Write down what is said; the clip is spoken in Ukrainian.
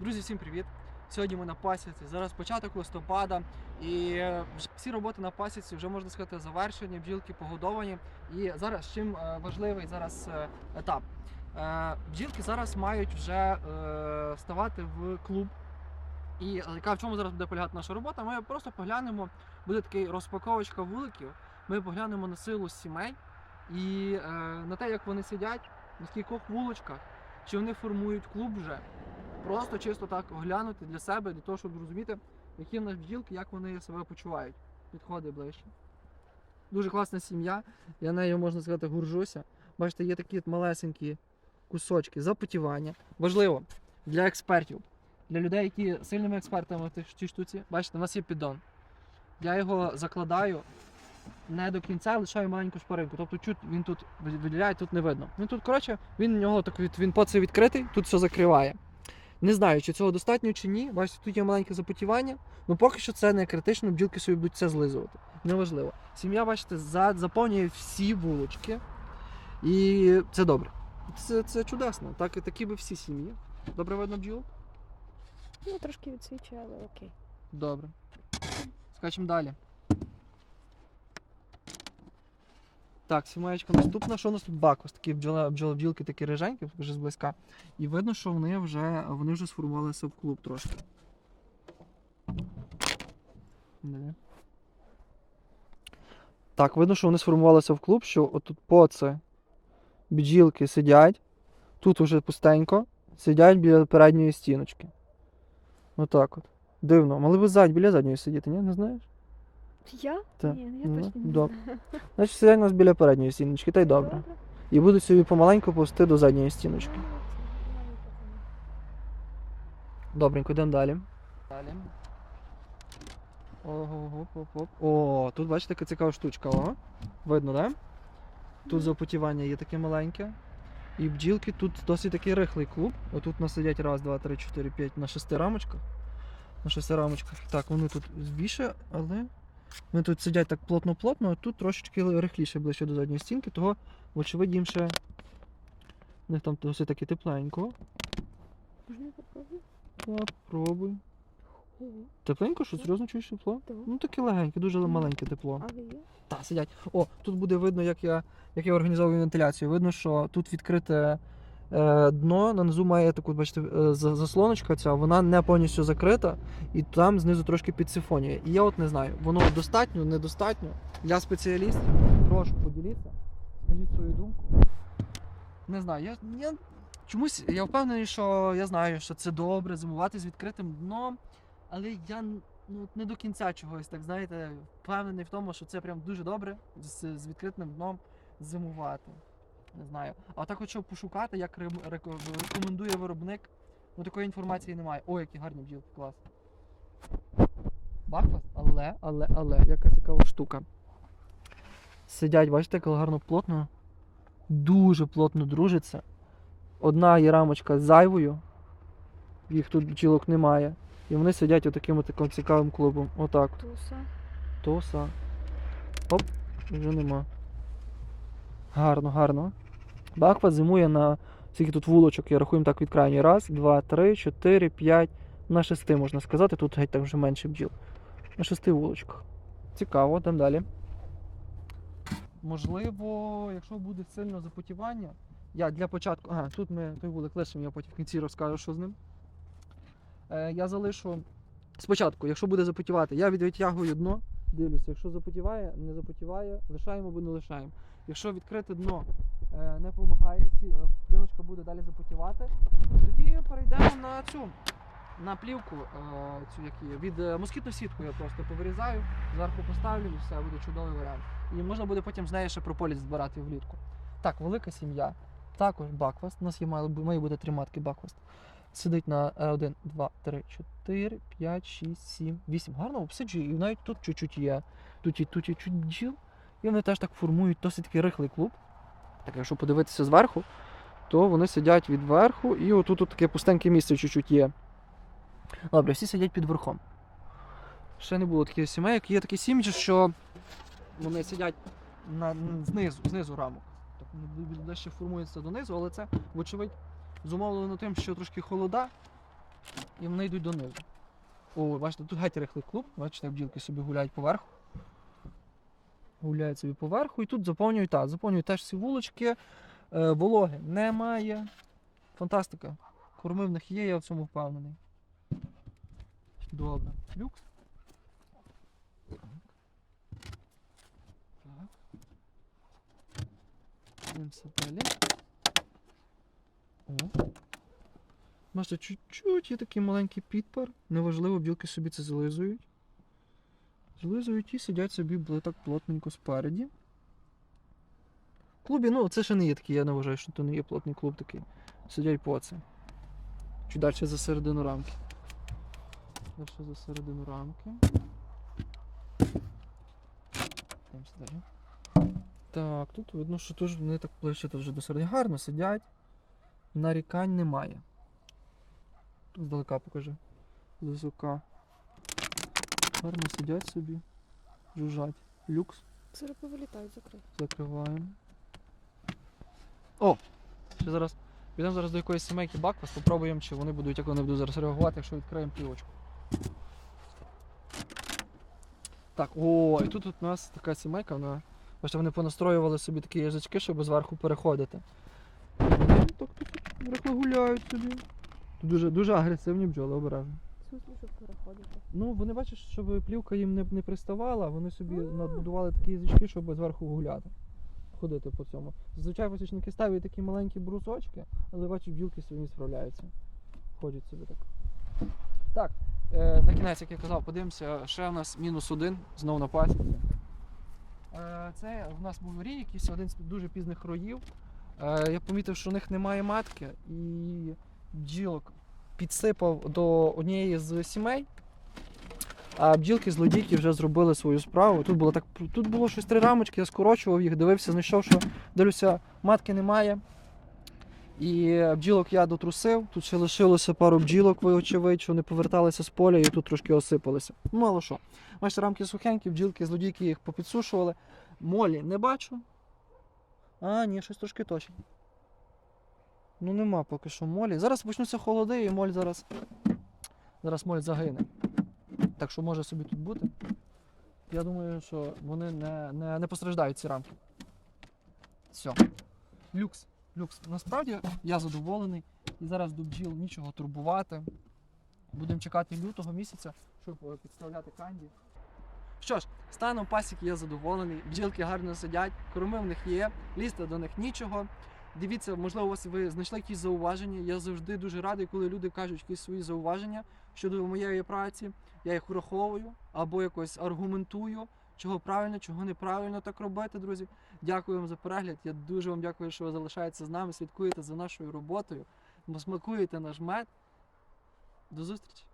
Друзі, всім привіт! Сьогодні ми на пасіці. Зараз початок листопада, і всі роботи на пасіці вже можна сказати завершені, бджілки погодовані. І зараз чим е, важливий зараз е, етап. Е, Бджілки зараз мають вже ставати в клуб. І яка в чому зараз буде полягати наша робота? Ми просто поглянемо, буде такий розпаковочка вуликів. Ми поглянемо на силу сімей і на те, як вони сидять, на скількох вулочках, чи вони формують клуб вже. Просто чисто так оглянути для себе, для того, щоб зрозуміти, які в нас бджілки, як вони себе почувають. Підходи ближче. Дуже класна сім'я. Я нею, можна сказати, горжуся. Бачите, є такі малесенькі кусочки запотівання. Важливо для експертів, для людей, які сильними експертами в цій штуці. Бачите, у нас є піддон. Я його закладаю не до кінця, лишаю маленьку шпаринку. Тобто він тут виділяє, тут не видно. Він тут, коротше, він у нього так від він по це відкритий, тут все закриває. Не знаю, чи цього достатньо чи ні. Бачите, тут є маленьке запотівання. Ну поки що це не критично, бджілки собі будуть це злизувати. Неважливо. Сім'я, бачите, заповнює всі вулочки. І це добре. Це, це чудесно. Так, такі би всі сім'ї. Добре видно бджілок? Ну, трошки відсвічує, але окей. Добре. Скачемо далі. Так, сімеєчка наступна. Що у нас тут бакус? Такі бджола, бджілки такі риженькі, покажи зблизька. І видно, що вони вже, вони вже сформувалися в клуб трошки. Далі. Так, видно, що вони сформувалися в клуб, що отут по це бджілки сидять. Тут уже пустенько. Сидять біля передньої стіночки. Отак от. Дивно. Мали би ззаді, біля задньої сидіти, ні? Не знаєш? Я? Так. Ні, я Ну, точно не добре. знаю. Значить, сидять у нас біля передньої стіночки, та й добре. І будуть собі помаленьку повсти до задньої стіночки. Добренько, йдемо далі. Далі. Ого, оп, оп, оп. О, тут бачите, яка цікава штучка. О. Видно, так? Да? Тут запотівання є таке маленьке. І бджілки тут досить такий рихлий клуб. Отут у нас сидять раз, два, три, чотири, п'ять на шести рамочках. На шести рамочках. Так, вони тут більше, але вони тут сидять так плотно-плотно, а тут трошечки рихліше ближче до задньої стінки, того, вочевидь, їм ще. У них там досить таки тепленько. Можна я попробую? Так, пробуй. Ого, Тепленько, що серйозно чуєш тепло? так. Ну таке легеньке, дуже маленьке тепло. А є? Так, сидять. О, тут буде видно, як я, як я організовую вентиляцію. Видно, що тут відкрите дно, на низу має таку, бачите, е, заслоночка ця, вона не повністю закрита, і там знизу трошки підсифонює. І я от не знаю, воно достатньо, недостатньо. Я спеціаліст, прошу поділіться, скажіть свою думку. Не знаю, я, я чомусь я впевнений, що я знаю, що це добре зимувати з відкритим дном, але я ну, не до кінця чогось, так знаєте, впевнений в тому, що це прям дуже добре з, з відкритим дном зимувати. Не знаю. А так, щоб пошукати, як рекомендує виробник, ну такої інформації немає. Ой, які гарні бджілки, клас. Бакфаст, але, але, але, яка цікава штука. Сидять, бачите, як гарно плотно, дуже плотно дружаться. Одна є рамочка з зайвою, їх тут бджілок немає. І вони сидять отаким от таким цікавим клубом. Отак. Туса. Тоса. Оп, вже нема. Гарно, гарно. Баква зимує на скільки тут вулочок, я рахуємо так від крайньої. Раз, два, три, чотири, п'ять. На шести можна сказати. Тут геть так вже менше бджіл. На шести вулочках. Цікаво, йдемо далі. Можливо, якщо буде сильне запотівання. Я для початку. Ага, тут ми той вулик лишимо, я потім в кінці розкажу, що з ним. Е, я залишу спочатку, якщо буде запотівати, я відтягую дно, дивлюся, якщо запотіває, не запотіває, лишаємо або не лишаємо. Якщо відкрите дно не допомагає, е, пліночка буде далі запотівати, тоді перейдемо на цю на плівку, е, цю як від е, москітну сітку я просто повирізаю, зверху поставлю і все, буде чудовий варіант. І можна буде потім з неї ще прополіс збирати влітку. Так, велика сім'я. Також бакваст. У нас є має бути три матки бакваст. Сидить на 1, 2, 3, 4, 5, 6, 7, 8. Гарно обсиджує. І навіть тут чуть-чуть є. Тут і тут є чуть бджіл. І вони теж так формують досить такий рихлий клуб. Так, якщо подивитися зверху, то вони сидять від верху, і отут тут таке пустеньке місце чуть-чуть є. Добре, всі сидять під верхом. Ще не було таких сімей, є такі сім'ї, що вони сидять на, знизу, знизу рамок. Так, дещо формуються донизу, але це, вочевидь, зумовлено тим, що трошки холода, і вони йдуть донизу. О, бачите, тут геть рихлий клуб. Бачите, бджілки собі гуляють поверху. Гуляють собі поверху і тут заповнюють так, заповнюють теж всі вулочки. Е, вологи немає. Фантастика. Корми в них є, я в цьому впевнений. Добре. Люкс. Дивимося далі. О. Бачите, чуть-чуть є такий маленький підпар. Неважливо, бджілки собі це зализують. Зализують і сидять собі так плотненько спереді. В клубі, ну, це ще не є такий, я не вважаю, що це не є плотний клуб такий. Сидять по це. Чуть далі за середину рамки. Далі за середину рамки. Далі. Так, тут видно, що тут вони так ближче вже до середини. Гарно сидять. Нарікань немає. Здалека покажи. З. Гарно сидять собі. Жужжать. Люкс. Зараз повилітають закрив. Закриваємо. О! Ще зараз. Підемо зараз до якоїсь сімейки Бакфас, попробуємо, чи вони будуть, як вони будуть зараз реагувати, якщо відкриємо плівочку. Так, о, і тут у нас така сімейка, вона. Бачите, вони понастроювали собі такі язички, щоб зверху переходити. Так тут гуляють собі. Тут дуже, дуже агресивні бджоли, обережно. В смысле, переходити. Ну, вони бачиш, щоб плівка їм не, не приставала, вони собі А. надбудували такі язички, щоб зверху гуляти. Ходити по цьому. Зазвичай пасічники ставлять такі маленькі брусочки, але бачу, бджілки свої справляються. Ходять собі так. Так, е, на кінець, як я казав, подивимося, ще в нас мінус один, знову на пасіці. Е, це в нас був рій, якийсь один з дуже пізних роїв. Е, я помітив, що у них немає матки, і бджілок підсипав до однієї з сімей. А бджілки злодійки вже зробили свою справу. Тут було так, тут було щось три рамочки, я скорочував їх, дивився, знайшов, що дивлюся, матки немає. І бджілок я дотрусив. Тут ще лишилося пару бджілок, ви очевидь, що вони поверталися з поля і тут трошки осипалися. Ну, мало що. Бачите, рамки сухенькі, бджілки, злодійки їх попідсушували. Молі не бачу. А, ні, щось трошки точно. Ну нема поки що молі. Зараз почнуться холоди і моль зараз. Зараз моль загине. Так що може собі тут бути. Я думаю, що вони не, не, не постраждають ці рамки. Все. Люкс. Люкс. Насправді я задоволений. І зараз до бджіл нічого турбувати. Будемо чекати лютого місяця, щоб е, підставляти канді. Що ж, станом пасіки я задоволений, бджілки гарно сидять, корми в них є, лізти до них нічого. Дивіться, можливо, у вас ви знайшли якісь зауваження. Я завжди дуже радий, коли люди кажуть якісь свої зауваження щодо моєї праці. Я їх враховую або якось аргументую, чого правильно, чого неправильно так робити, друзі. Дякую вам за перегляд. Я дуже вам дякую, що ви залишаєтеся з нами, слідкуєте за нашою роботою, смакуєте наш мед. До зустрічі!